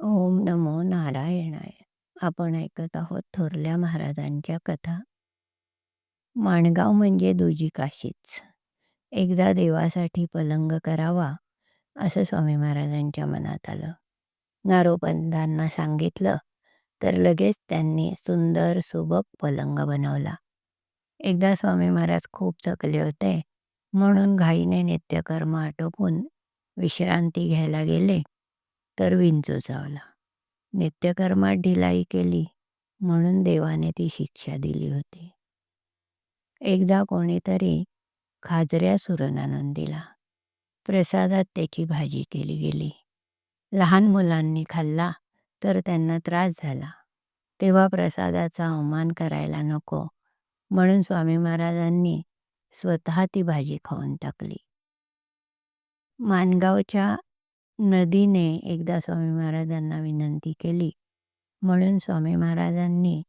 ओम नमो नारायणाय. आपण ऐकत आहोत थोरल्या महाराजांच्या कथा. माणगाव म्हणजे दुजी काशीच एकदा देवासाठी पलंग करावा असं स्वामी महाराजांच्या मनात आलं. नारोपंतांना सांगितलं तर लगेच त्यांनी सुंदर सुबक पलंग बनवला. एकदा स्वामी महाराज खूप थकले होते म्हणून घाईने नित्यकर्म आटोपून विश्रांती घ्यायला गेले. तर विंचोचावला नित्यकर्मात ढिलाई केली म्हणून देवाने ती शिक्षा दिली होती. एकदा कोणीतरी खाजऱ्या सुरण आणून दिला. प्रसादात त्याची भाजी केली गेली. लहान मुलांनी खाल्ला तर त्यांना त्रास झाला. तेव्हा प्रसादाचा अवमान करायला नको म्हणून स्वामी महाराजांनी स्वतः ती भाजी खाऊन टाकली. मानगावच्या नदीने एकदा स्वामी महाराजांना विनंती केली. म्हणून स्वामी महाराजांनी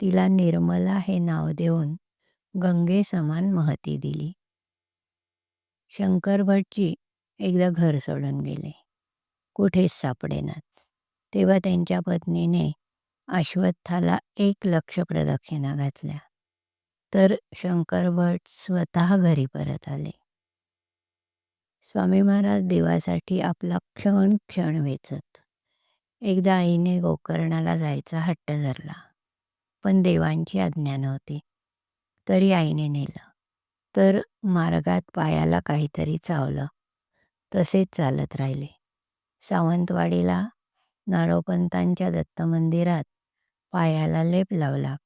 तिला निर्मला हे नाव देऊन गंगे समान महती दिली. शंकर भटजी एकदा घर सोडून गेले. कुठेच सापडेनात तेव्हा त्यांच्या पत्नीने अश्वत्थाला एक लक्ष प्रदक्षिणा घातल्या. तर शंकर भट स्वतः घरी परत आले. स्वामी महाराज देवासाठी आपला क्षण क्षण वेचत. एकदा आईने गोकर्णाला जायचा हट्ट धरला पण देवांची आज्ञा नव्हती. तरी आईने नेलं. तर मार्गात पायाला काहीतरी चावलं. तसेच चालत राहिले. सावंतवाडीला नारोपंतांच्या दत्त मंदिरात पायाला लेप लावला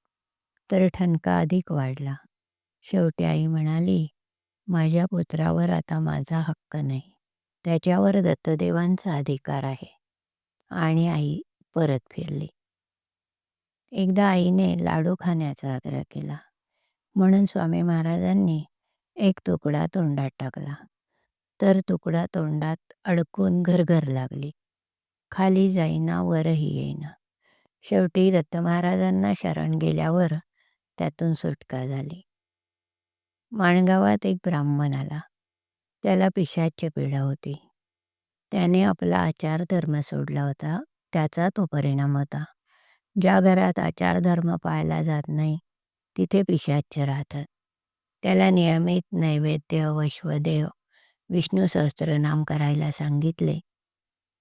तर ठणका अधिक वाढला. शेवटी आई म्हणाली माझ्या पुत्रावर आता माझा हक्क नाही. त्याच्यावर दत्तदेवांचा अधिकार आहे. आणि आई परत फिरली. एकदा आईने लाडू खाण्याचा आग्रह केला. म्हणून स्वामी महाराजांनी एक तुकडा तोंडात टाकला. तर तुकडा तोंडात अडकून घरघर लागली. खाली जाईना वरही येईना. शेवटी दत्त महाराजांना शरण गेल्यावर त्यातून सुटका झाली. माणगावात एक ब्राह्मण आला. त्याला पिशाच्य पीडा होती. त्याने आपला आचार धर्म सोडला होता. त्याचा तो परिणाम होता. ज्या घरात आचार धर्म पाळला जात नाही तिथे पिशाच्य राहतात त्याला नियमित नैवेद्य वैश्वदेव विष्णू सहस्त्रनाम करायला सांगितले.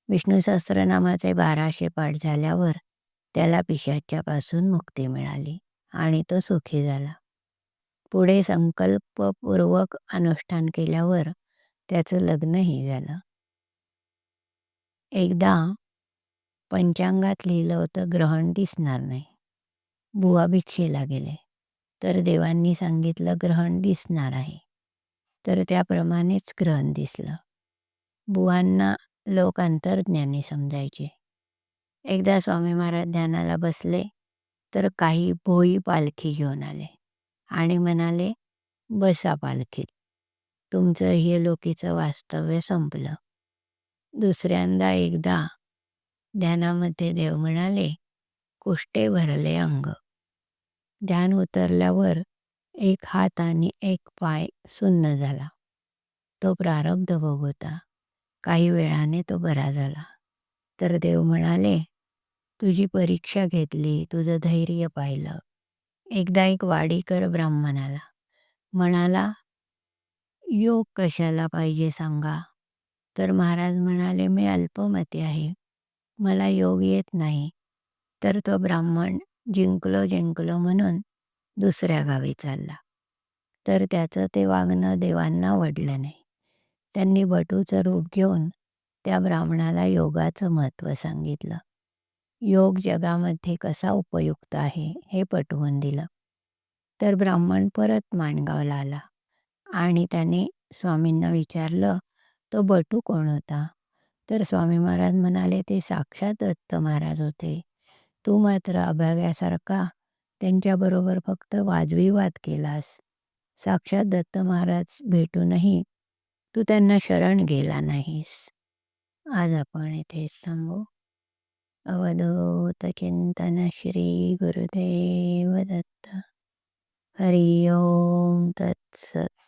विष्णू सहस्त्रनामाचे बाराशे पाठ झाल्यावर त्याला पिशाच्यापासून मुक्ती मिळाली आणि तो सुखी झाला. पुढे संकल्पपूर्वक अनुष्ठान केल्यावर त्याचं लग्नही झालं. एकदा पंचांगात लिहिलं होतं ग्रहण दिसणार नाही. बुवा भिक्षेला गेले. तर देवांनी सांगितलं ग्रहण दिसणार आहे. तर त्याप्रमाणेच ग्रहण दिसलं. बुवांना लोक अंतर्ज्ञानी समजायचे. एकदा स्वामी महाराज ध्यानाला बसले तर काही भोई पालखी घेऊन आले. आणि म्हणाले बसा पालखीत. तुमचं हे लोकीचं वास्तव्य संपलं. दुसऱ्यांदा एकदा ध्यानामध्ये देव म्हणाले कुष्टे भरले अंग. ध्यान उतरल्यावर एक हात आणि एक पाय सुन्न झाला. तो प्रारब्ध भोग होता. काही वेळाने तो बरा झाला. तर देव म्हणाले तुझी परीक्षा घेतली तुझं धैर्य पाहिलं. एकदा एक वाडीकर ब्राह्मणाला म्हणाला योग कशाला पाहिजे सांगा? तर महाराज म्हणाले मी अल्पमती आहे मला योग येत नाही. तर तो ब्राह्मण जिंकलो जिंकलो म्हणून दुसऱ्या गावी चालला. तर त्याचं ते वागणं देवांना वडलं नाही. त्यांनी बटूचं रूप घेऊन त्या ब्राह्मणाला योगाचं महत्त्व सांगितलं. योग जगामध्ये कसा उपयुक्त आहे हे पटवून दिलं. तर ब्राह्मण परत माणगावला आला आणि त्याने स्वामींना विचारलं तो बटू कोण होता? तर स्वामी महाराज म्हणाले ते साक्षात दत्त महाराज होते. तू मात्र अभाग्यासारखा त्यांच्याबरोबर फक्त वादविवाद केलास. साक्षात दत्त महाराज भेटूनही तू त्यांना शरण गेला नाहीस. आज आपण इथे थांबू. अवधूत चिंतन श्री गुरुदेव दत्त हरि ओम तत्सत